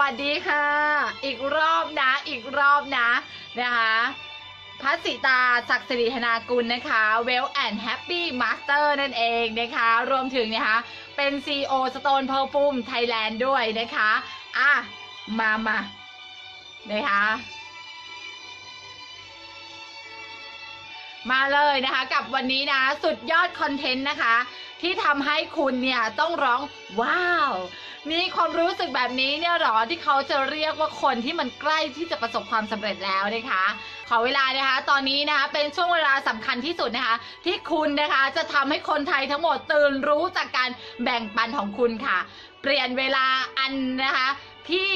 วัสดีค่ะ อีกรอบนะ อีกรอบนะนะคะพัสิตาศักดิ์สิริธนากุลนะคะ Well and Happy Master นั่นเองนะคะ รวมถึงนะคะ เป็น CEO Stone Perfume Thailand ด้วยนะคะ อะ มามานะคะมาเลยนะคะกับวันนี้นะ สุดยอดคอนเทนต์นะคะ ที่ทำให้คุณเนี่ยต้องร้องว้าว มีความรู้สึกแบบนี้เนี่ยหรอที่เขาจะเรียกว่าคนที่มันใกล้ที่จะประสบความสำเร็จแล้วนะคะ ขอเวลานะคะ ตอนนี้นะคะเป็นช่วงเวลาสำคัญที่สุดนะคะ ที่คุณนะคะจะทำให้คนไทยทั้งหมดตื่นรู้จากการแบ่งปันของคุณค่ะ เปลี่ยนเวลาอันนะคะที่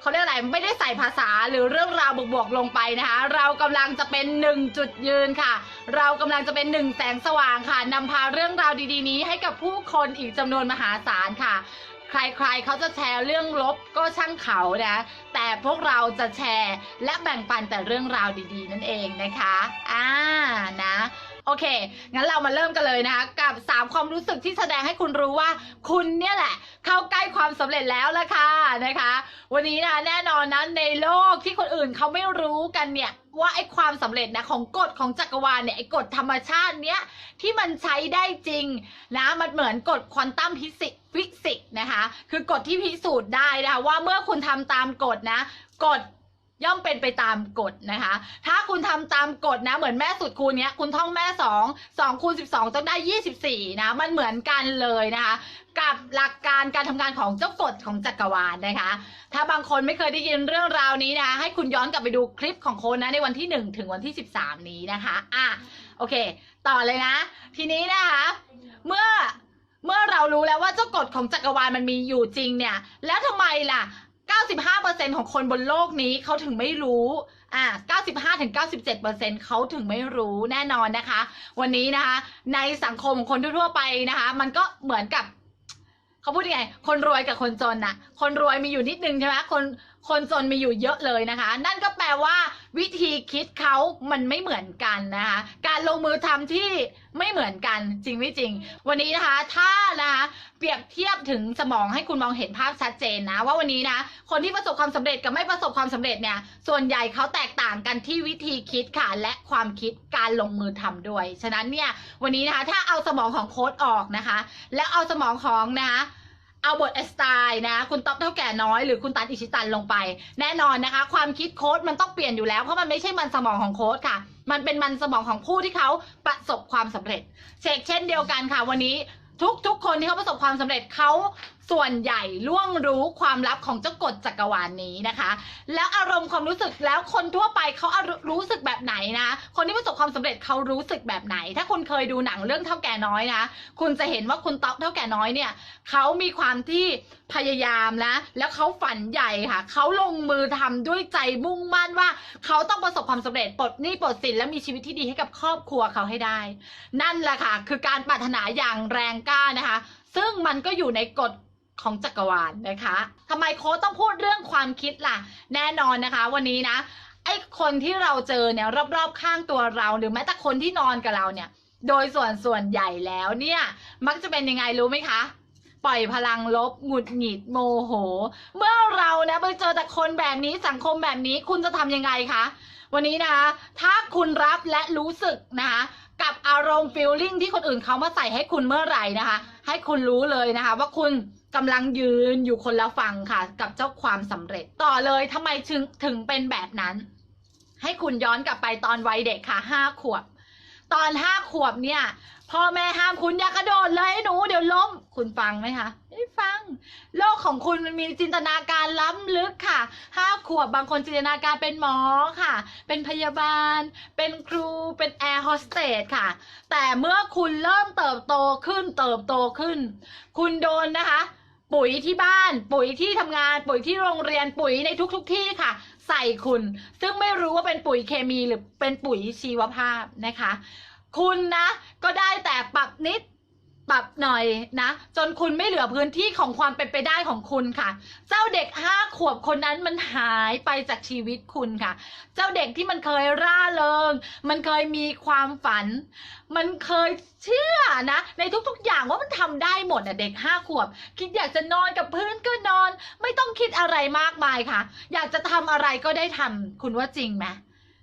เขาเรียกอะไรไม่ได้ใส่ภาษาหรือเรื่องราวบวกๆลงไปนะคะ เรากำลังจะเป็นหนึ่งจุดยืนค่ะ เรากำลังจะเป็นหนึ่งแสงสว่างค่ะนำพาเรื่องราวดีๆ นี้ให้กับผู้คนอีกจำนวนมหาศาลค่ะ ใครๆเขาจะแชร์เรื่องลบก็ช่างเขานะ แต่พวกเราจะแชร์และแบ่งปันแต่เรื่องราวดีๆ นั่นเองนะคะ อ่านะโอเค งั้นเรามาเริ่มกันเลยนะคะกับ 3 ความรู้สึกที่แสดงให้คุณรู้ว่า คุณเนี่ยแหละ เข้าใกล้ความสำเร็จแล้วละค่ะนะคะ วันนี้นะแน่นอนนะในโลกที่คนอื่นเขาไม่รู้กันเนี่ย ว่าไอ้ความสำเร็จนะของกฎของจักรวาลเนี่ยไอ้กฎธรรมชาติเนี้ยที่มันใช้ได้จริงนะมันเหมือนกฎควอนตัมฟิสิกฟิสิกส์นะคะคือกฎที่พิสูจน์ได้นะคะว่าเมื่อคุณทำตามกฎนะกฎ ย่อมเป็นไปตามกฎนะคะ ถ้าคุณทำตามกฎนะ เหมือนแม่สุดคูณเนี้ย คุณท่องแม่สองสองคูณสิบสองต้องได้ยี่สิบสี่นะ มันเหมือนกันเลยนะคะ กับหลักการการทำงานของเจ้ากฎของจักรวาลนะคะ ถ้าบางคนไม่เคยได้ยินเรื่องราวนี้นะ ให้คุณย้อนกลับไปดูคลิปของโคนนะในวันที่1ถึงวันที่13นี้นะคะ อะ โอเค ต่อเลยนะ ทีนี้นะคะ เมื่อเมื่อเรารู้แล้วว่าเจ้ากฎของจักรวาลมันมีอยู่จริงเนี่ย แล้วทำไมล่ะ 95%ของคนบนโลกนี้เขาถึงไม่รู้ อ่า95-97%เขาถึงไม่รู้แน่นอนนะคะ วันนี้นะคะ ในสังคมคนทั่วไปนะคะ มันก็เหมือนกับ เขาพูดยังไง คนรวยกับคนจนน่ะ คนรวยมีอยู่นิดนึงใช่ไหมคน คนจนมีอยู่เยอะเลยนะคะ นั่นก็แปลว่า วิธีคิดเขามันไม่เหมือนกันนะคะ การลงมือทำที่ไม่เหมือนกันจริงไม่จริง วันนี้นะคะ ถ้านะคะเปรียบเทียบถึงสมองให้คุณมองเห็นภาพชัดเจนนะ ว่าวันนี้นะ คนที่ประสบความสำเร็จกับไม่ประสบความสำเร็จเนี่ย ส่วนใหญ่เขาแตกต่างกันที่วิธีคิดค่ะและความคิดการลงมือทำด้วย ฉะนั้นเนี่ยวันนี้นะคะถ้าเอาสมองของโค้ดออกนะคะ แล้วเอาสมองของนะคะ เอาบทไอสไตล์นะ คุณต๊อบเท่าแก่น้อยหรือคุณตันอิชิตันลงไป แน่นอนนะคะ ความคิดโค้ดมันต้องเปลี่ยนอยู่แล้ว เพราะมันไม่ใช่มันสมองของโค้ดค่ะ มันเป็นมันสมองของผู้ที่เขาประสบความสำเร็จ เชกเช่นเดียวกันค่ะวันนี้ทุกทุกคนที่เขาประสบความสำเร็จเขา ส่วนใหญ่ล่วงรู้ความลับของเจ้ากฎจักรวาลนนี้นะคะ แล้วอารมณ์ความรู้สึกแล้วคนทั่วไปเขารู้สึกแบบไหนนะ คนที่ประสบความสำเร็จเขารู้สึกแบบไหน ถ้าคุณเคยดูหนังเรื่องเท่าแก่น้อยนะ คุณจะเห็นว่าคุณต๊อบเท่าแก่น้อยเนี่ยเขามีความที่พยายามนะ แล้วเขาฝันใหญ่ค่ะเขาลงมือทำด้วยใจมุ่งมั่นว่า เขาต้องประสบความสำเร็จปลดหนี้ปลดสินและมีชีวิตที่ดีให้กับครอบครัวเขาให้ได้ นั่นแหละค่ะ คือการปรารถนาอย่างแรงกล้านะคะ ซึ่งมันก็อยู่ในกฎ ของจักรวาลนะคะทำไมโค้ต้องพูดเรื่องความคิดล่ะ แน่นอนนะคะ วันนี้นะไอ้คนที่เราเจอเนี่ยรอบๆข้างตัวเราหรือแม้แต่คนที่นอนกับเราเนี่ย โดยส่วนส่วนใหญ่แล้วเนี่ย มักจะเป็นยังไงรู้ไหมคะปล่อยพลังลบหงุดหงิดโมโห เมื่อเรานะไปเจอแต่คนแบบนี้สังคมแบบนี้คุณจะทำยังไงคะวันนี้นะคะถ้าคุณรับและรู้สึกนะคะกับอารมณ์ฟีลลิ่งที่คนอื่นเขามาใส่ให้คุณเมื่อไหร่นะคะ ให้คุณรู้เลยนะคะ ว่าคุณ กำลังยืนอยู่คนละฝั่งค่ะ กับเจ้าความสำเร็จต่อเลยทำไมถึงถึงเป็นแบบนั้น ให้คุณย้อนกลับไปตอนวัยเด็กค่ะห้าขวบ ตอนห้าขวบเนี่ยพ่อแม่ห้ามคุณอย่ากระโดดเลยหนู เดี๋ยวล้ม คุณฟังไหมคะไม่ฟัง โลกของคุณมันมีจินตนาการล้ำลึกค่ะห้าขวบบางคนจินตนาการเป็นหมอค่ะ เป็นพยาบาล เป็นครูเป็นแอร์โฮสเตสค่ะ แต่เมื่อคุณเริ่มเติบโตขึ้นเติบโตขึ้น คุณโดนนะคะ ปุ๋ยที่บ้าน ปุ๋ยที่ทำงาน ปุ๋ยที่โรงเรียนปุ๋ยในทุกๆทที่ค่ะ ใส่คุณ ซึ่งไม่รู้ว่าเป็นปุ๋ยเคมีหรือเป็นปุ๋ยชีวภาพนะคะ คุณนะ ก็ได้แต่ปรับนิด ปรับหน่อยนะ จนคุณไม่เหลือพื้นที่ของความเป็นไปได้ของคุณค่ะ เจ้าเด็กห้าขวบคนนั้นมันหายไปจากชีวิตคุณค่ะ เจ้าเด็กที่มันเคยร่าเริง มันเคยมีความฝัน มันเคยเชื่อนะ ในทุกๆอย่างว่ามันทำได้หมดอะเด็กห้าขวบ คิดอยากจะนอนกับพื้นก็นอน ไม่ต้องคิดอะไรมากมายค่ะ อยากจะทำอะไรก็ได้ทำคุณว่าจริงไหม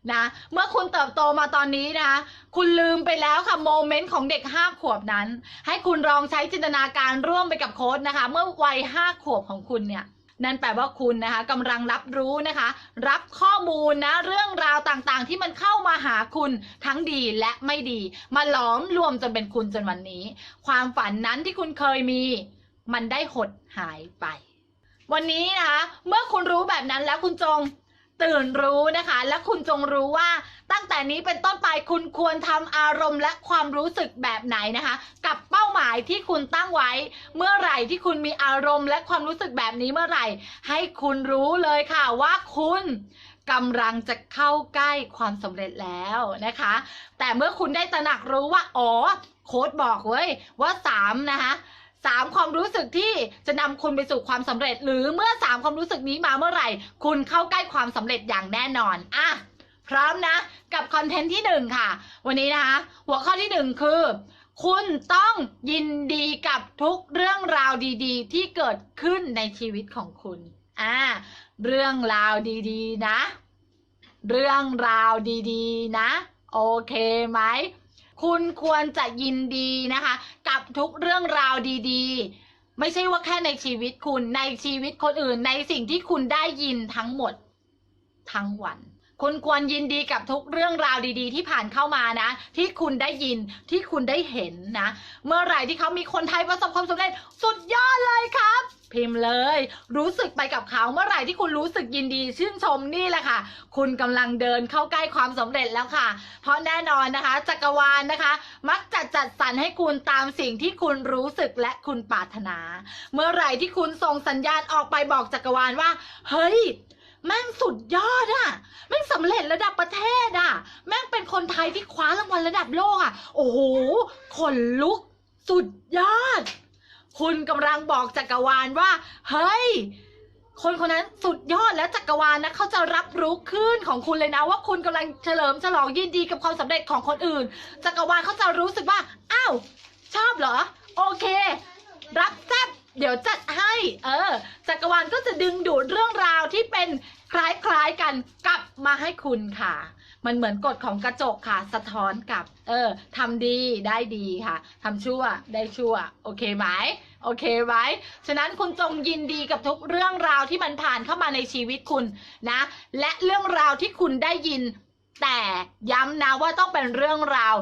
นะเมื่อคุณเติบโตมาตอนนี้นะคะคุณลืมไปแล้วค่ะโมเมนต์ของเด็กห้าขวบนั้น ให้คุณลองใช้จินตนาการร่วมไปกับโค้ดนะคะ เมื่อวัยห้าขวบของคุณเนี่ยนั่นแปลว่าคุณนะคะกำลังรับรู้นะคะ รับข้อมูลนะเรื่องราวต่างๆ ที่มันเข้ามาหาคุณทั้งดีและไม่ดี มาหลอมรวมจนเป็นคุณจนวันนี้ ความฝันนั้นที่คุณเคยมี มันได้หดหายไป วันนี้นะคะเมื่อคุณรู้แบบนั้นแล้วคุณจง ตื่นรู้นะคะ และคุณจงรู้ว่าตั้งแต่นี้เป็นต้นไปคุณควรทำอารมณ์และความรู้สึกแบบไหนนะคะ กับเป้าหมายที่คุณตั้งไว้ เมื่อไหร่ที่คุณมีอารมณ์และความรู้สึกแบบนี้เมื่อไหร่ ให้คุณรู้เลยค่ะว่าคุณกำลังจะเข้าใกล้ความสำเร็จแล้วนะคะ แต่เมื่อคุณได้ตระหนักรู้ว่า อ๋อ โค้ดบอกเว้ยว่าสามนะคะ สามความรู้สึกที่จะนำคุณไปสู่ความสำเร็จ หรือเมื่อสามความรู้สึกนี้มาเมื่อไหร่ คุณเข้าใกล้ความสำเร็จอย่างแน่นอนอะพร้อมนะ กับคอนเทนต์ที่หนึ่งค่ะ วันนี้นะคะ หัวข้อที่หนึ่งคือ คุณต้องยินดีกับทุกเรื่องราวดีๆ ที่เกิดขึ้นในชีวิตของคุณอ่าเรื่องราวดีๆ นะ เรื่องราวดีๆ นะ โอเคไหม คุณควรจะยินดีนะคะ กับทุกเรื่องราวดีๆ ไม่ใช่ว่าแค่ในชีวิตคุณในชีวิตคนอื่นในสิ่งที่คุณได้ยินทั้งหมดทั้งวัน คุณควรยินดีกับทุกเรื่องราวดีๆ ที่ผ่านเข้ามานะ ที่คุณได้ยินที่คุณได้เห็นนะ เมื่อไหร่ที่เขามีคนไทยประสบความสำเร็จสุดยอดเลยครับ พิมพ์เลย รู้สึกไปกับเขาเมื่อไหร่ที่คุณรู้สึกยินดีชื่นชมนี่แหละค่ะ คุณกำลังเดินเข้าใกล้ความสำเร็จแล้วค่ะ เพราะแน่นอนนะคะ จักรวาลนะคะ มักจะจัดสรรให้คุณตามสิ่งที่คุณรู้สึกและคุณปรารถนา เมื่อไหร่ที่คุณส่งสัญญาณออกไปบอกจักรวาลว่า เฮ้ย แม่งสุดยอดอะแม่งสำเร็จระดับประเทศอะแม่งเป็นคนไทยที่คว้ารางวัลระดับโลกอะโอ้โหขนลุก สุดยอด คุณกำลังบอกจักรวาลว่า เฮ้ย คนคนนั้นสุดยอดและจักรวาลนะเขาจะรับรู้คลื่นของคุณเลยนะ ว่าคุณกำลังเฉลิมฉลองยินดีกับความสำเร็จของคนอื่น จักรวาลเขาจะรู้สึกว่าอ้าวชอบเหรอ โอเค รับแซ่บ เดี๋ยวจัดให้ เออ จักรวาลก็จะดึงดูดเรื่องราวที่เป็นคล้ายๆกันกลับมาให้คุณค่ะ มันเหมือนกฎของกระจกค่ะ สะท้อนกับ เออทำดีได้ดีค่ะทำชั่วได้ชั่ว โอเคไหมโอเคไหมฉะนั้นคุณจงยินดีกับทุกเรื่องราวที่มันผ่านเข้ามาในชีวิตคุณนะ และเรื่องราวที่คุณได้ยินแต่ย้ำนะว่าต้องเป็นเรื่องราว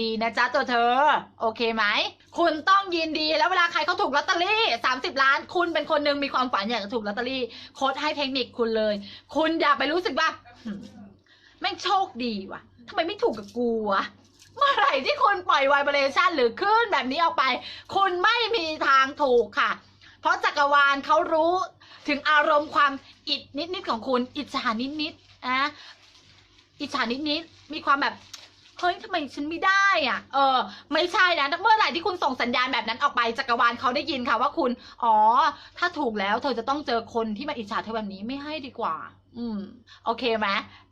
ดีๆ นะจ๊ะตัวเธอ โอเคไหม คุณต้องยินดีแล้วเวลาใครเขาถูกลอตเตอรี่ 30 ล้าน คุณเป็นคนหนึ่งมีความฝันอยากจะถูกลอตเตอรี่โค้ดให้เทคนิคคุณเลย คุณอย่าไปรู้สึกว่าแม่งโชคดีว่ะทำไมไม่ถูกกับกูวะเมื่อไหร่ที่คุณปล่อยไวเบรชันหรือคลื่นแบบนี้ออกไป คุณไม่มีทางถูกค่ะ เพราะจักรวาลเขารู้ถึงอารมณ์ความอิดนิดๆของคุณ อิจฉานิดๆอะอิจฉานิดๆมีความแบบ เฮ้ยทำไมฉันไม่ได้อะ เออ ไม่ใช่นะเมื่อไหร่ที่คุณส่งสัญญาณแบบนั้นออกไปจักรวาลเขาได้ยินค่ะว่าคุณ อ๋อ ถ้าถูกแล้ว เธอจะต้องเจอคนที่มาอิจฉาเธอแบบนี้ไม่ให้ดีกว่า อืม โอเคไหม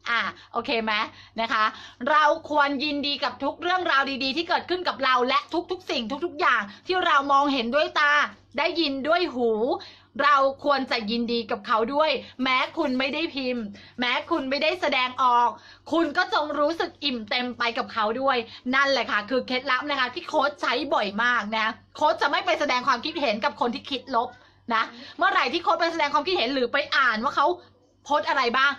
อะโอเคไหมนะคะ เราควรยินดีกับทุกเรื่องราวดีๆ ที่เกิดขึ้นกับเราและทุกๆ สิ่งทุก ๆ อย่างที่เรามองเห็นด้วยตา ได้ยินด้วยหู เราควรจะยินดีกับเขาด้วย แม้คุณไม่ได้พิมพ์ แม้คุณไม่ได้แสดงออก คุณก็จงรู้สึกอิ่มเต็มไปกับเขาด้วย นั่นแหละค่ะ คือเคล็ดลับนะคะที่โค้ชใช้บ่อยมากนะโค้ชจะไม่ไปแสดงความคิดเห็นกับคนที่คิดลบนะเมื่อไหร่ที่โค้ชไปแสดงความคิดเห็นหรือไปอ่านว่าเขาโพสอะไรบ้าง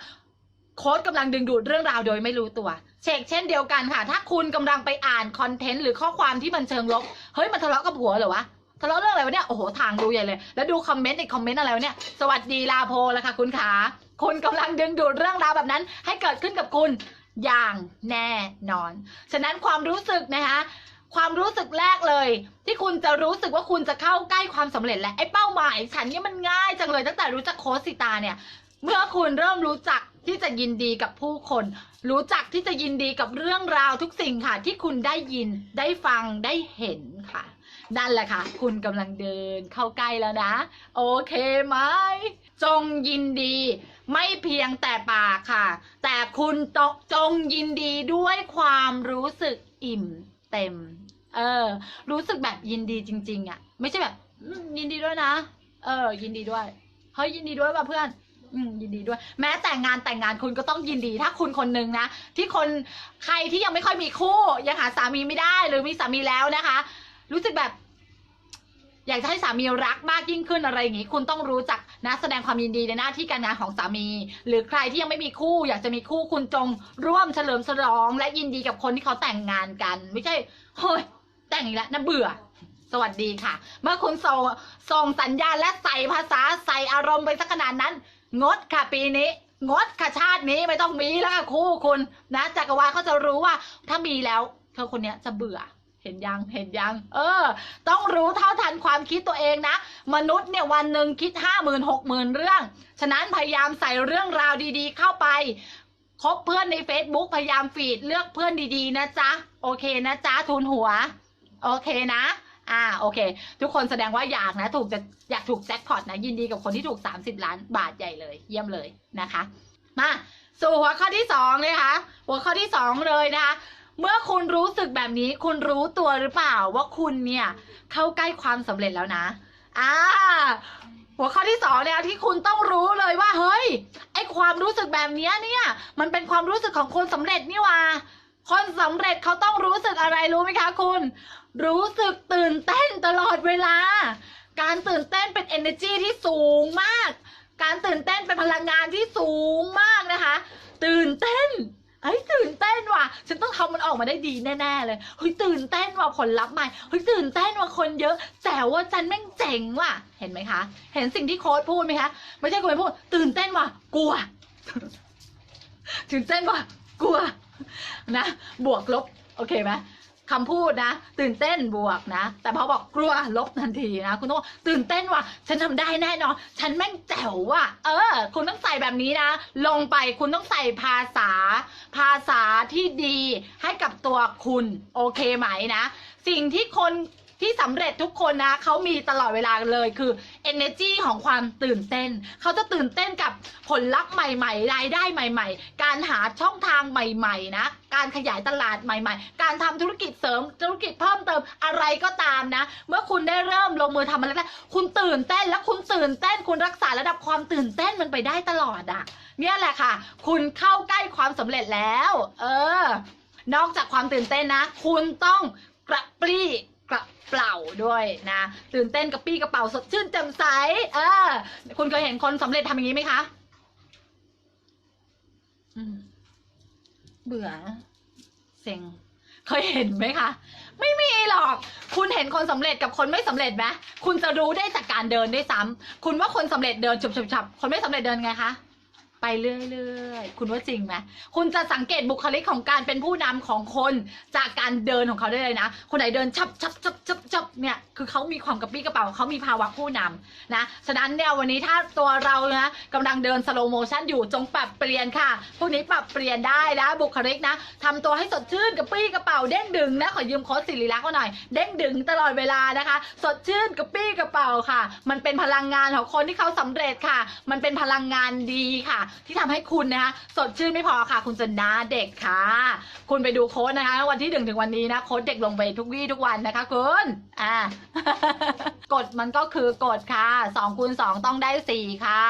โค้ดกำลังดึงดูดเรื่องราวโดยไม่รู้ตัวเชกเช่นเดียวกันค่ะ ถ้าคุณกำลังไปอ่านคอนเทนต์หรือข้อความที่มันเชิงลบ เฮ้ยมันทะเลาะกับผัวเหรอวะ ทะเลาะเรื่องอะไรวะเนี่ยโอ้โหทางดูใหญ่เลย แล้วดูคอมเมนต์ในคอมเมนต์อะไรวะเนี่ยสวัสดีลาโพแล้วค่ะคุณขาคุณกำลังดึงดูดเรื่องราวแบบนั้น ให้เกิดขึ้นกับคุณอย่างแน่นอน ฉะนั้นความรู้สึกนะคะความรู้สึกแรกเลย ที่คุณจะรู้สึกว่าคุณจะเข้าใกล้ความสำเร็จและไอ้เป้าหมาย ฉันเนี่ยมันง่ายจังเลยตั้งแต่รู้จักโคสิตาเนี่ย เมื่อคุณเริ่มรู้จักที่จะยินดีกับผู้คน รู้จักที่จะยินดีกับเรื่องราวทุกสิ่งค่ะ ที่คุณได้ยินได้ฟังได้เห็นค่ะ นั่นแหละค่ะ คุณกำลังเดินเข้าใกล้แล้วนะ โอเคไหม จงยินดี ไม่เพียงแต่ปากค่ะ แต่คุณจงจงยินดีด้วยความรู้สึกอิ่มเต็ม เออ รู้สึกแบบยินดีจริง ๆอะ่ะ ไม่ใช่แบบยินดีด้วยนะ เออ ยินดีด้วย เฮ้ยยินดีด้วยป่ะเพื่อนอืมยินดีด้วย แม้แต่งงานแต่งงานคุณก็ต้องยินดี ถ้าคุณคนหนึ่งนะ ที่คนใครที่ยังไม่ค่อยมีคู่ ยังหาสามีไม่ได้หรือมีสามีแล้วนะคะ รู้สึกแบบ อยากจะให้สามีรักมากยิ่งขึ้นอะไรอย่างงี้ คุณต้องรู้จักนะแสดงความยินดีในหน้าที่การงานของสามี หรือใครที่ยังไม่มีคู่ อยากจะมีคู่คุณจงร่วมเฉลิมฉลอง และยินดีกับคนที่เขาแต่งงานกัน ไม่ใช่เฮ้ยแต่งอีกแล้วน่าเบื่อสวัสดีค่ะ เมื่อคุณส่งส่งสัญญาณและใส่ภาษาใส่อารมณ์ไปสักขนาดนั้น งดค่ะปีนี้ งดค่ะชาตินี้ไม่ต้องมีแล้วค่ะคู่คุณนะจักรวาลเขาจะรู้ว่าถ้ามีแล้ว เธอคนนี้จะเบื่อ เห็นยัง เห็นยัง เออ ต้องรู้เท่าทันความคิดตัวเองนะ มนุษย์เนี่ยวันหนึ่งคิดห้าหมื่นหกหมื่นเรื่อง ฉะนั้นพยายามใส่เรื่องราวดีๆ เข้าไป คบเพื่อนใน Facebook พยายามฟีดเลือกเพื่อนดีๆ นะจ๊ะ โอเคนะจ๊ะทุนหัว โอเคนะ อ่า โอเค ทุกคนแสดงว่าอยากนะ ถูกจะอยากถูกแจ็คพอตนะ ยินดีกับคนที่ถูก 30 ล้านบาทใหญ่เลย เยี่ยมเลยนะคะ มา สู่หัวข้อที่สองเลยค่ะ หัวข้อที่สองเลยนะคะ เมื่อคุณรู้สึกแบบนี้ คุณรู้ตัวหรือเปล่าว่าคุณเนี่ย เข้าใกล้ความสำเร็จแล้วนะอ่าหัวข้อที่สองเนี่ยที่คุณต้องรู้เลยว่าเฮ้ยไอความรู้สึกแบบนี้เนี่ยมันเป็นความรู้สึกของคนสำเร็จนี่ว่าคนสำเร็จเขาต้องรู้สึกอะไรรู้ไหมคะคุณ รู้สึกตื่นเต้นตลอดเวลา การตื่นเต้นเป็น energy ที่สูงมาก การตื่นเต้นเป็นพลังงานที่สูงมากนะคะ ตื่นเต้น เฮ้ยตื่นเต้นว่ะ ฉันต้องทำมันออกมาได้ดีแน่ๆเลยเฮ้ยตื่นเต้นว่ะผลลัพธ์ใหม่เฮ้ยตื่นเต้นว่ะคนเยอะ แต่ว่าฉันแม่งเจ๋งว่ะ เห็นไหมคะ เห็นสิ่งที่โค้ดพูดไหมคะ ไม่ใช่โค้ดพูด ตื่นเต้นว่ะกลัว ตื่นเต้นว่ะกลัวนะ บวกลบ โอเคไหม คำพูดนะ ตื่นเต้นบวกนะ แต่พอบอกกลัวลบทันทีนะ คุณต้องตื่นเต้นว่ะฉันทำได้แน่นอน ฉันแม่งแจ๋วว่ะเออ คุณต้องใส่แบบนี้นะ ลงไปคุณต้องใส่ภาษา ภาษาที่ดีให้กับตัวคุณ โอเคไหมนะ สิ่งที่คน ที่สำเร็จทุกคนนะเขามีตลอดเวลาเลยคือ energy ของความตื่นเต้น เขาจะตื่นเต้นกับผลลัพธ์ใหม่ๆรายได้ใหม่ ๆ การหาช่องทางใหม่ๆนะการขยายตลาดใหม่ ๆ การทำธุรกิจเสริมธุรกิจเพิ่มเติมอะไรก็ตามนะ เมื่อคุณได้เริ่มลงมือทำอะไรแล้วคุณตื่นเต้นแล้วคุณตื่นเต้น คุณรักษาระดับความตื่นเต้นมันไปได้ตลอดอะเนี่ยแหละค่ะ คุณเข้าใกล้ความสำเร็จแล้ว เออ นอกจากความตื่นเต้นนะ คุณต้องกระปรี้ กระเปล่าด้วยนะตื่นเต้นกระปี้กระเป๋าสดชื่นแจ่มใสเออคุณเคยเห็นคนสำเร็จทำอย่างนี้ไหมคะเบื่อเซ็งเคยเห็นไหมคะ ไม่มีหรอก คุณเห็นคนสำเร็จกับคนไม่สำเร็จไหมคุณจะรู้ได้จากการเดินด้วยซ้ำคุณว่าคนสำเร็จเดินฉับๆๆคนไม่สำเร็จเดินไงคะ ไปเรื่อยๆ คุณว่าจริงไหมคุณจะสังเกตบุคลิกของการเป็นผู้นำของคนจากการเดินของเขาได้เลยนะ คนไหนเดินชับชับชับชับชับเนี่ย คือเขามีความกระปี้กระเป๋าเขามีภาวะผู้นำนะ ฉะนั้นเนี่ยวันนี้ถ้าตัวเรานะกำลังเดินสโลโมชันอยู่จงปรับเปลี่ยนค่ะ พวกนี้ปรับเปลี่ยนได้นะบุคลิกนะทำตัวให้สดชื่นกระปี้กระเป๋าเด้งดึงนะขอยืมโค้ดสิริลักษณ์เขาหน่อย เด้งดึงตลอดเวลานะคะ สดชื่นกระปี้กระเป๋าค่ะ มันเป็นพลังงานของคนที่เขาสำเร็จค่ะ มันเป็นพลังงานดีค่ะที่ทำให้คุณนะคะสดชื่นไม่พอค่ะ คุณจะหน้าเด็กค่ะ คุณไปดูโค้ดนะคะ วันที่หนึ่งถึงวันนี้นะโค้ดเด็กลงไปทุกวี่ทุกวันนะคะคุณอ่ากฎมันก็คือกฎค่ะสองคูณสองต้องได้สี่ค่ะ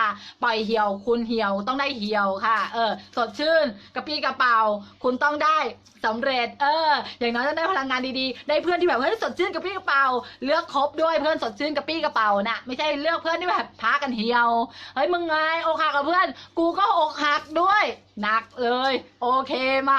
ปล่อยเหี่ยวคูณเหี่ยวต้องได้เหี่ยวค่ะ เออ สดชื่นกระปี้กระเป๋า คุณต้องได้สำเร็จ เออ อย่างน้อยต้องได้พลังงานดีๆ ได้เพื่อนที่แบบเฮ้ยสดชื่นกระปี้กระเป๋า เลือกคบด้วยเพื่อนสดชื่นกระปี้กระเป๋านะไม่ใช่เลือกเพื่อนที่แบบพากันเหี่ยว เฮ้ยมึงไงโอกหักกับเพื่อนกูก็อกหักด้วย หนักเลย โอเคไหม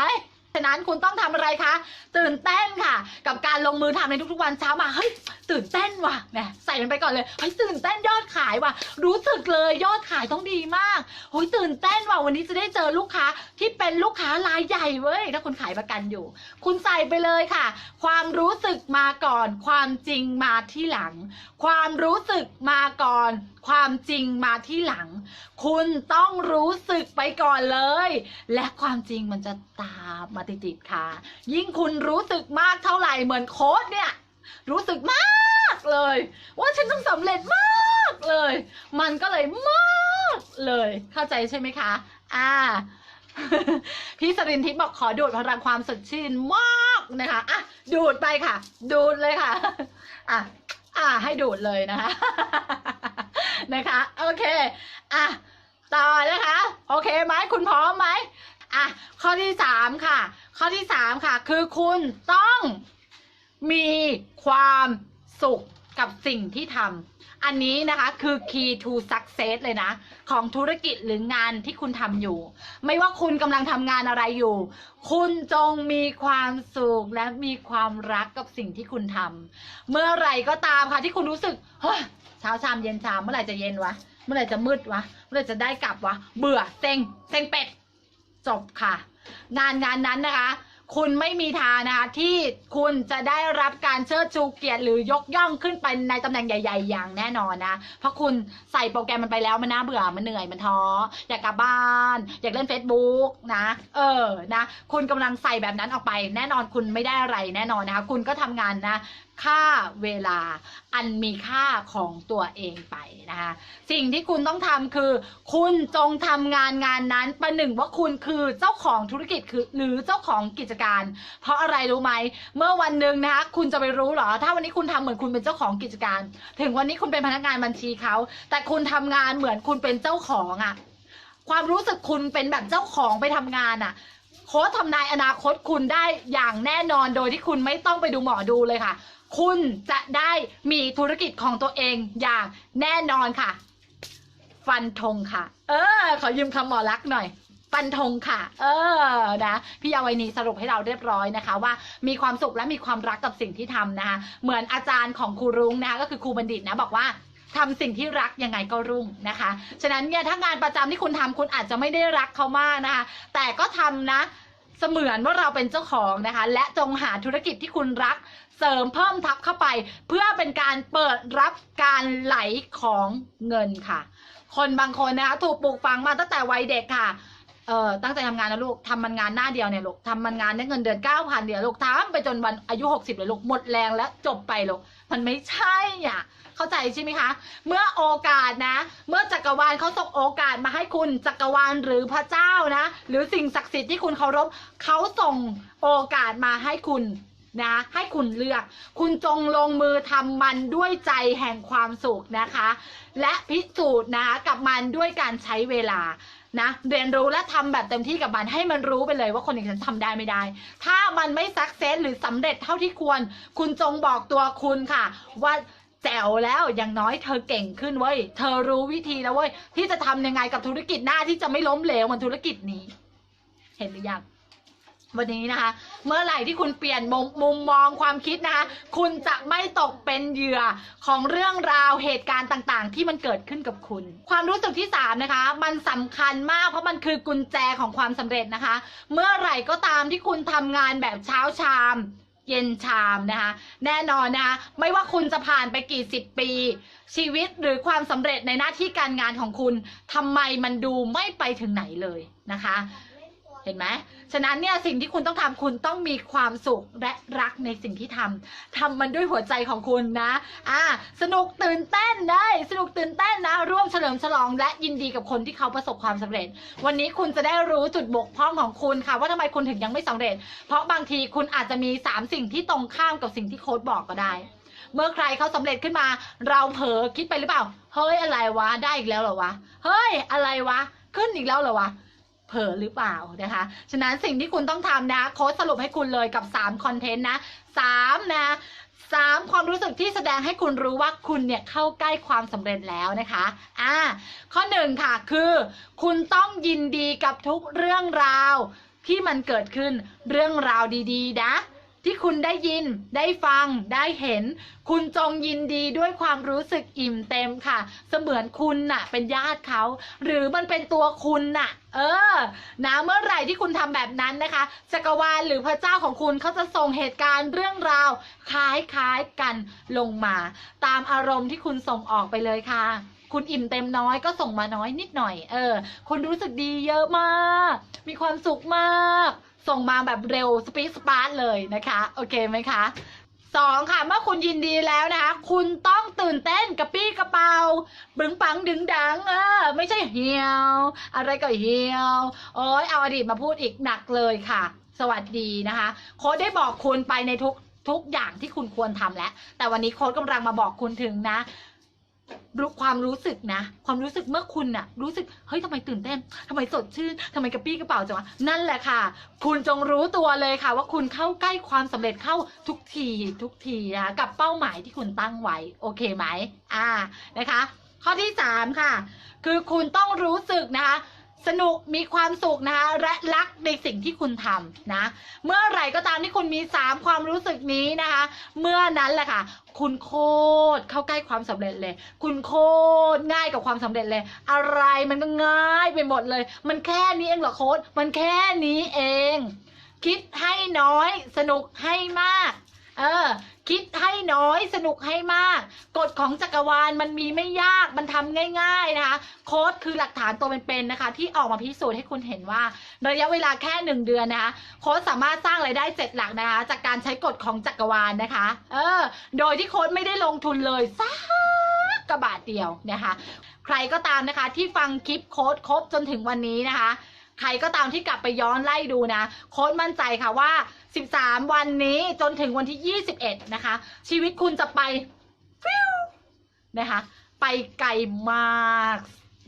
ฉะนั้นคุณต้องทำอะไรคะ ตื่นเต้นค่ะ กับการลงมือทำในทุกๆวันเช้ามาเฮ้ยตื่นเต้นว่ะเนี่ยใส่มันไปก่อนเลยเฮ้ยตื่นเต้นยอดขายว่ะ รู้สึกเลยยอดขายต้องดีมากเฮ้ยตื่นเต้นว่ะวันนี้จะได้เจอลูกค้าที่เป็นลูกค้ารายใหญ่เว้ยถ้าคุณขายประกันอยู่ คุณใส่ไปเลยค่ะ ความรู้สึกมาก่อน ความจริงมาที่หลัง ความรู้สึกมาก่อนความจริงมาที่หลัง คุณต้องรู้สึกไปก่อนเลย และความจริงมันจะตามมาติดๆค่ะ ยิ่งคุณรู้สึกมากเท่าไหร่เหมือนโค้ดเนี่ย รู้สึกมากเลย ว่าฉันต้องสำเร็จมากเลย มันก็เลยมากเลย เข้าใจใช่ไหมคะ อ่าพี่สรินทิพย์บอกขอดูดพลังความสดชื่นมากนะคะ อะ ดูดไปค่ะ ดูดเลยค่ะ อะ อ่าให้ดูดเลยนะคะ นะคะ โอเค อะ ต่อนะคะ โอเคไหมคุณพร้อมไหมอะ ข้อที่สามค่ะ ข้อที่สามค่ะ คือคุณต้องมีความสุขกับสิ่งที่ทำ อันนี้นะคะคือ key to success เลยนะ ของธุรกิจหรืองานที่คุณทำอยู่ ไม่ว่าคุณกำลังทำงานอะไรอยู่ คุณจงมีความสุขและมีความรักกับสิ่งที่คุณทำเมื่อไหร่ก็ตามค่ะที่คุณรู้สึกเฮ้ยเช้าชามเย็นชามเมื่อไหร่จะเย็นวะเมื่อไหร่จะมืดวะเมื่อไหร่จะได้กลับวะเบื่อเซ็งเซ็งเป็ดจบค่ะ งานงานนั้นนะคะ คุณไม่มีทางนะคะที่คุณจะได้รับการเชิดชูเกียรติหรือยกย่องขึ้นไปในตำแหน่งใหญ่ ๆ อย่างแน่นอนนะ เพราะคุณใส่โปรแกรมมันไปแล้วมันน่าเบื่อมันเหนื่อยมันท้ออยากกลับบ้านอยากเล่น Facebook นะ เออนะ คุณกำลังใส่แบบนั้นออกไป แน่นอนคุณไม่ได้อะไรแน่นอนนะคะ คุณก็ทำงานนะค่าเวลาอันมีค่าของตัวเองไปนะคะสิ่งที่คุณต้องทำคือ คุณจงทำงานงานนั้นประหนึ่งว่าคุณคือเจ้าของธุรกิจคือหรือเจ้าของกิจการ เพราะอะไรรู้ไหมเมื่อวันหนึ่งนะคะคุณจะไปรู้เหรอ ถ้าวันนี้คุณทำเหมือนคุณเป็นเจ้าของกิจการ ถึงวันนี้คุณเป็นพนักงานบัญชีเขาแต่คุณทำงานเหมือนคุณเป็นเจ้าของอะความรู้สึกคุณเป็นแบบเจ้าของไปทำงานอะโค้ชทำนายอนาคตคุณได้อย่างแน่นอนโดยที่คุณไม่ต้องไปดูหมอดูเลยค่ะ คุณจะได้มีธุรกิจของตัวเองอย่างแน่นอนค่ะ ฟันธงค่ะ เออ ขอยืมคำหมอลักษ์หน่อยฟันธงค่ะ เออ นะ พี่ยาวัยนีสรุปให้เราเรียบร้อยนะคะ ว่ามีความสุขและมีความรักกับสิ่งที่ทำนะคะ เหมือนอาจารย์ของครูรุ้งนะคะ ก็คือครูบัณฑิตนะบอกว่าทำสิ่งที่รักยังไงก็รุ่งนะคะ ฉะนั้นเนี่ยถ้างานประจำที่คุณทำคุณอาจจะไม่ได้รักเขามากนะคะ แต่ก็ทำนะ เสมือนว่าเราเป็นเจ้าของนะคะ และจงหาธุรกิจที่คุณรักเสริมเพิ่มทับเข้าไป เพื่อเป็นการเปิดรับการไหลของเงินค่ะ คนบางคนนะคะถูกปลูกฝังมาตั้งแต่วัยเด็กค่ะเออตั้งใจทำงานนะลูกทำมันงานหน้าเดียวเนี่ยลูกทำมันงานได้เงินเดือนเก้าพันเดียวลูกทำไปจนวันอายุหกสิบเลยลูกหมดแรงแล้วจบไปลูกมันไม่ใช่อะ เข้าใจใช่ไหมคะ เมื่อโอกาสนะ เมื่อจักรวาลเขาส่งโอกาสมาให้คุณจักรวาลหรือพระเจ้านะ หรือสิ่งศักดิ์สิทธิ์ที่คุณเคารพเขาส่งโอกาสมาให้คุณนะให้คุณเลือก คุณจงลงมือทำมันด้วยใจแห่งความสุขนะคะ และพิสูจน์นะคะกับมันด้วยการใช้เวลานะเรียนรู้และทำแบบเต็มที่กับมันให้มันรู้ไปเลยว่าคนอย่างฉันทำได้ไม่ได้ ถ้ามันไม่สักเซสหรือสำเร็จเท่าที่ควร คุณจงบอกตัวคุณค่ะ ว่า แจ๋วแล้วอย่างน้อยเธอเก่งขึ้นเว้ย เธอรู้วิธีแล้วเว้ย ที่จะทำยังไงกับธุรกิจหน้าที่จะไม่ล้มเหลวเหมือนธุรกิจนี้ เห็นหรือยังวันนี้นะคะ เมื่อไหร่ที่คุณเปลี่ยนมุมมุมมองความคิดนะคะคุณจะไม่ตกเป็นเหยื่อของเรื่องราวเหตุการณ์ต่างๆ ที่มันเกิดขึ้นกับคุณ ความรู้สึกที่สามนะคะ มันสำคัญมากเพราะมันคือกุญแจของความสำเร็จนะคะ เมื่อไหร่ก็ตามที่คุณทำงานแบบเช้าชาม เย็นชามนะคะ แน่นอนนะคะไม่ว่าคุณจะผ่านไปกี่สิบปี ชีวิตหรือความสำเร็จในหน้าที่การงานของคุณทำไมมันดูไม่ไปถึงไหนเลยนะคะ เห็นไหมฉะนั้นเนี่ยสิ่งที่คุณต้องทำคุณต้องมีความสุขและรักในสิ่งที่ทำทำมันด้วยหัวใจของคุณนะอ่าสนุกตื่นเต้นได้ สนุกตื่นเต้นนะ ร่วมเฉลิมฉลอง และยินดีกับคนที่เขาประสบความสำเร็จ วันนี้คุณจะได้รู้จุดบกพร่องของคุณค่ะ ว่าทำไมคุณถึงยังไม่สำเร็จ เพราะบางทีคุณอาจจะมี 3 สิ่งที่ตรงข้ามกับสิ่งที่โค้ดบอกก็ได้ เมื่อใครเขาสำเร็จขึ้นมา เราเผลอคิดไปหรือเปล่า เฮ้ยอะไรวะได้อีกแล้วเหรอวะ เฮ้ยอะไรวะ ขึ้นอีกแล้วเหรอวะ เผลอหรือเปล่านะคะ ฉะนั้นสิ่งที่คุณต้องทำนะโค้ดสรุปให้คุณเลยกับ3คอนเทนต์นะ3นะสามความรู้สึกที่แสดงให้คุณรู้ว่าคุณเนี่ยเข้าใกล้ความสำเร็จแล้วนะคะ อ่า ข้อหนึ่งค่ะคือ คุณต้องยินดีกับทุกเรื่องราวที่มันเกิดขึ้นเรื่องราวดีๆ นะ ที่คุณได้ยินได้ฟังได้เห็น คุณจงยินดีด้วยความรู้สึกอิ่มเต็มค่ะ เสมือนคุณน่ะ เป็นญาติเขา หรือมันเป็นตัวคุณน่ะ เออนะเมื่อไหร่ที่คุณทำแบบนั้นนะคะจักรวาลหรือพระเจ้าของคุณเขาจะส่งเหตุการณ์เรื่องราวคล้ายๆกันลงมา ตามอารมณ์ที่คุณส่งออกไปเลยค่ะ คุณอิ่มเต็มน้อยก็ส่งมาน้อยนิดหน่อย เออ คุณรู้สึกดีเยอะมาก มีความสุขมาก ส่งมาแบบเร็วสปีดสปาร์ตเลยนะคะ โอเคไหมคะสองค่ะเมื่อคุณยินดีแล้วนะคะ คุณต้องตื่นเต้นกระปี้กระเป๋าบึงปังดึงดังเออไม่ใช่เหี่ยว อะไรก็เหี่ยวโอ้ยเอาอดีตมาพูดอีกหนักเลยค่ะ สวัสดีนะคะโค้ดได้บอกคุณไปในทุกทุกอย่างที่คุณควรทำแล้ว แต่วันนี้โค้ดกำลังมาบอกคุณถึงนะ รู้ความรู้สึกนะ ความรู้สึกเมื่อคุณน่ะ รู้สึกเฮ้ยทำไมตื่นเต้นทำไมสดชื่นทำไมกระปี้กระเป๋าจังวะนั่นแหละค่ะ คุณจงรู้ตัวเลยค่ะ ว่าคุณเข้าใกล้ความสำเร็จเข้าทุกทีทุกทีนะคะกับเป้าหมายที่คุณตั้งไว้โอเคไหมอ่านะคะ ข้อที่สามค่ะ คือคุณต้องรู้สึกนะคะ สนุกมีความสุขนะคะและรักในสิ่งที่คุณทำนะ เมื่อไหร่ก็ตามที่คุณมีสามความรู้สึกนี้นะคะ เมื่อนั้นแหละค่ะ คุณโคตรเข้าใกล้ความสำเร็จเลย คุณโคตรง่ายกับความสำเร็จเลย อะไรมันก็ง่ายไปหมดเลย มันแค่นี้เองเหรอโค้ดมันแค่นี้เอง คิดให้น้อย สนุกให้มาก น้อยสนุกให้มาก กฎของจักรวาลมันมีไม่ยากมันทำง่ายๆนะคะโค้ดคือหลักฐานตัวเป็นๆนะคะ ที่ออกมาพิสูจน์ให้คุณเห็นว่า ระยะเวลาแค่หนึ่งเดือนนะคะโค้ดสามารถสร้างรายได้เจ็ดหลักนะคะ จากการใช้กฎของจักรวาลนะคะ เออ โดยที่โค้ดไม่ได้ลงทุนเลยสักกระบาทเดียวนะคะ ใครก็ตามนะคะที่ฟังคลิปโค้ดครบจนถึงวันนี้นะคะ ใครก็ตามที่กลับไปย้อนไล่ดูนะ โค้ดมั่นใจค่ะว่า 13 วันนี้จนถึงวันที่ 21 นะคะ ชีวิตคุณจะไปฟิวนะคะ ไปไกลมาก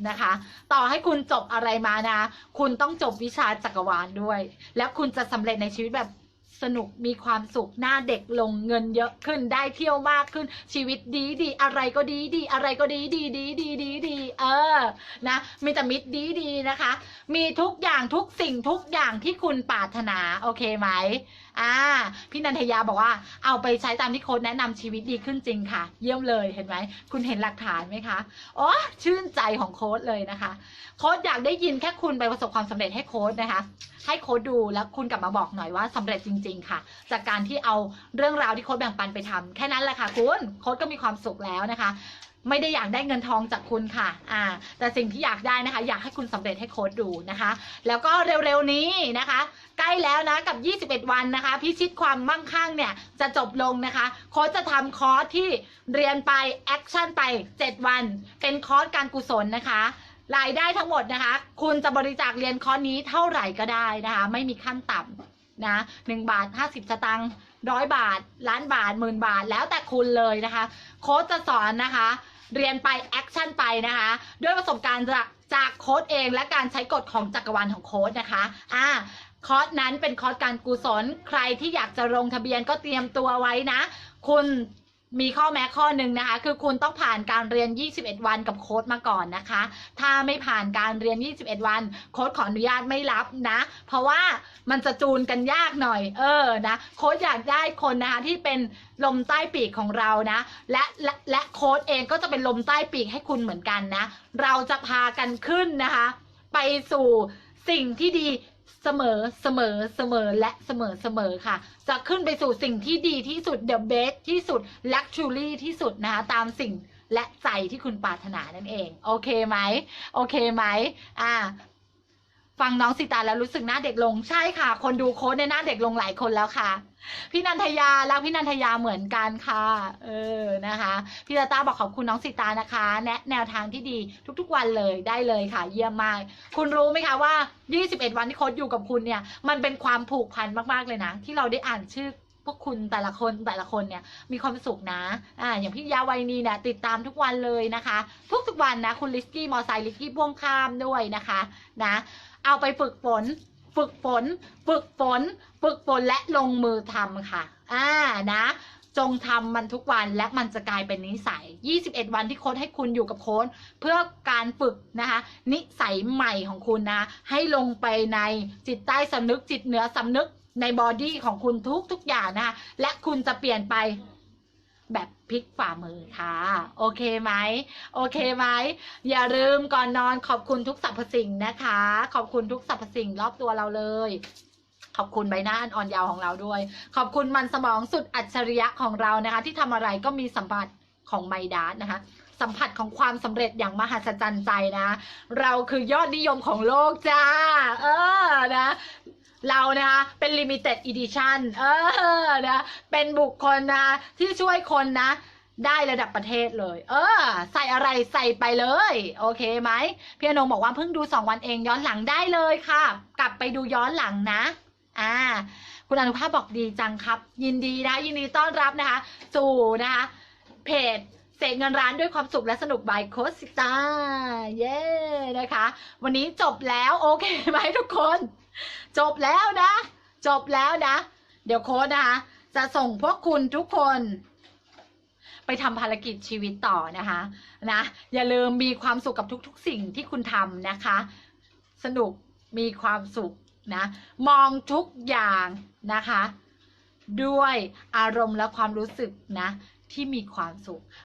นะคะ ต่อให้คุณจบอะไรมานะ คุณต้องจบวิชาจักรวาลด้วย แล้วคุณจะสำเร็จในชีวิตแบบ สนุกมีความสุขหน้าเด็กลงเงินเยอะขึ้นได้เที่ยวมากขึ้นชีวิตดีดีอะไรก็ดีดีอะไรก็ดีดีดีดีดีดีเออนะมีแต่มิตรดีดีนะคะ มีทุกอย่างทุกสิ่งทุกอย่างที่คุณปรารถนาโอเคไหม อ่า พี่นันทยาบอกว่าเอาไปใช้ตามที่โค้ดแนะนำชีวิตดีขึ้นจริงค่ะ เยี่ยมเลยเห็นไหม คุณเห็นหลักฐานไหมคะอ๋อชื่นใจของโค้ดเลยนะคะ โค้ดอยากได้ยินแค่คุณไปประสบความสำเร็จให้โค้ดนะคะ ให้โค้ดดูแล้วคุณกลับมาบอกหน่อยว่าสำเร็จจริง ๆ ค่ะ จากการที่เอาเรื่องราวที่โค้ดแบ่งปันไปทำแค่นั้นแหละค่ะคุณโค้ดก็มีความสุขแล้วนะคะ ไม่ได้อยากได้เงินทองจากคุณค่ะ อ่า แต่สิ่งที่อยากได้นะคะ อยากให้คุณสำเร็จให้โค้ดดูนะคะ แล้วก็เร็วๆนี้นะคะ ใกล้แล้วนะกับ 21 วันนะคะ พิชิตความมั่งคั่งเนี่ยจะจบลงนะคะ โค้ชจะทำคอร์สที่เรียนไปแอคชั่นไป 7 วัน เป็นคอร์สการกุศลนะคะรายได้ทั้งหมดนะคะ คุณจะบริจาคเรียนคอร์สนี้เท่าไหร่ก็ได้นะคะ ไม่มีขั้นต่ำนะหนึ่งบาท50สตางค์ร้อยบาท ล้านบาทหมื่นบาทแล้วแต่คุณเลยนะคะ โค้ชจะสอนนะคะ เรียนไปแอคชั่นไปนะคะด้วยประสบการณ์จากจากโค้ดเองและการใช้กฎของจักรวาลของโค้ดนะคะอ่าคอร์สนั้นเป็นคอร์สการกุศล ใครที่อยากจะลงทะเบียนก็เตรียมตัวไว้นะ คุณ มีข้อแม้ข้อหนึ่งนะคะ คือคุณต้องผ่านการเรียน 21 วันกับโค้ดมาก่อนนะคะ ถ้าไม่ผ่านการเรียน 21 วัน โค้ดขออนุญาตไม่รับนะ เพราะว่ามันจะจูนกันยากหน่อย เออนะโค้ดอยากได้คนนะคะที่เป็นลมใต้ปีกของเรานะ และและและโค้ดเองก็จะเป็นลมใต้ปีกให้คุณเหมือนกันนะ เราจะพากันขึ้นนะคะ ไปสู่สิ่งที่ดี เสมอเสมอเสมอและเสมอเสมอค่ะ จะขึ้นไปสู่สิ่งที่ดีที่สุด the best ที่สุด luxury ที่สุดนะคะตามสิ่งและใจที่คุณปรารถนานั่นเอง โอเคไหมโอเคไหมอ่า ฟังน้องสิตาแล้วรู้สึกหน้าเด็กลงใช่ค่ะ คนดูโค้ดในหน้าเด็กลงหลายคนแล้วค่ะ พี่นันทยารักพี่นันทยาเหมือนกันค่ะ เออนะคะพี่ตาตาบอกขอบคุณน้องสิตานะคะ แนะแนวทางที่ดีทุกๆวันเลยได้เลยค่ะ เยี่ยมมาก คุณรู้ไหมคะว่า 21 วันที่โค้ดอยู่กับคุณเนี่ย มันเป็นความผูกพันมากๆเลยนะ ที่เราได้อ่านชื่อพวกคุณแต่ละคนแต่ละคนเนี่ยมีความสุขนะ อ่า อย่างพี่ยาวัยนีเนี่ยติดตามทุกวันเลยนะคะ ทุกๆวันนะ คุณลิสกี้มอไซค์ลิสกี้พ่วงข้ามด้วยนะคะ นะ เอาไปฝึกฝน ฝึกฝน ฝึกฝน ฝึกฝนและลงมือทำค่ะ อ่านะ จงทำมันทุกวันและมันจะกลายเป็นนิสัย 21 วันที่โค้ดให้คุณอยู่กับโค้ดเพื่อการฝึกนะคะ นิสัยใหม่ของคุณนะ ให้ลงไปในจิตใต้สำนึกจิตเหนือสำนึกในบอดี้ของคุณทุกทุกอย่างนะคะ และคุณจะเปลี่ยนไป แบบพลิกฝ่ามือค่ะ โอเคไหมโอเคไหมอย่าลืมก่อนนอนขอบคุณทุกสรรพสิ่งนะคะ ขอบคุณทุกสรรพสิ่งรอบตัวเราเลยขอบคุณใบหน้าอันอ่อนเยาว์ของเราด้วย ขอบคุณมันสมองสุดอัจฉริยะของเรานะคะ ที่ทำอะไรก็มีสัมผัสของไมดาสนะคะ สัมผัสของความสำเร็จอย่างมหัศจรรย์ใจนะ เราคือยอดนิยมของโลกจ้า เออนะ เรานะคะเป็น limited edition เออนะเป็นบุคคลนะที่ช่วยคนนะ ได้ระดับประเทศเลย เออ ใส่อะไรใส่ไปเลย โอเคไหมพี่อนงบอกว่าเพิ่งดูสองวันเองย้อนหลังได้เลยค่ะ กลับไปดูย้อนหลังนะ อ่า คุณอนุภาพบอกดีจังครับ ยินดีนะยินดีต้อนรับนะคะสู่นะคะเพจเสกเงินร้านด้วยความสุขและสนุกบายโคสิตาเย้ นะคะ วันนี้จบแล้วโอเคไหมทุกคน จบแล้วนะ จบแล้วนะ เดี๋ยวโค้ดนะคะจะส่งพวกคุณทุกคน ไปทำภารกิจชีวิตต่อนะคะนะอย่าลืมมีความสุขกับทุก ๆ สิ่งที่คุณทำนะคะ สนุกมีความสุขนะ มองทุกอย่างนะคะ ด้วยอารมณ์และความรู้สึกนะที่มีความสุข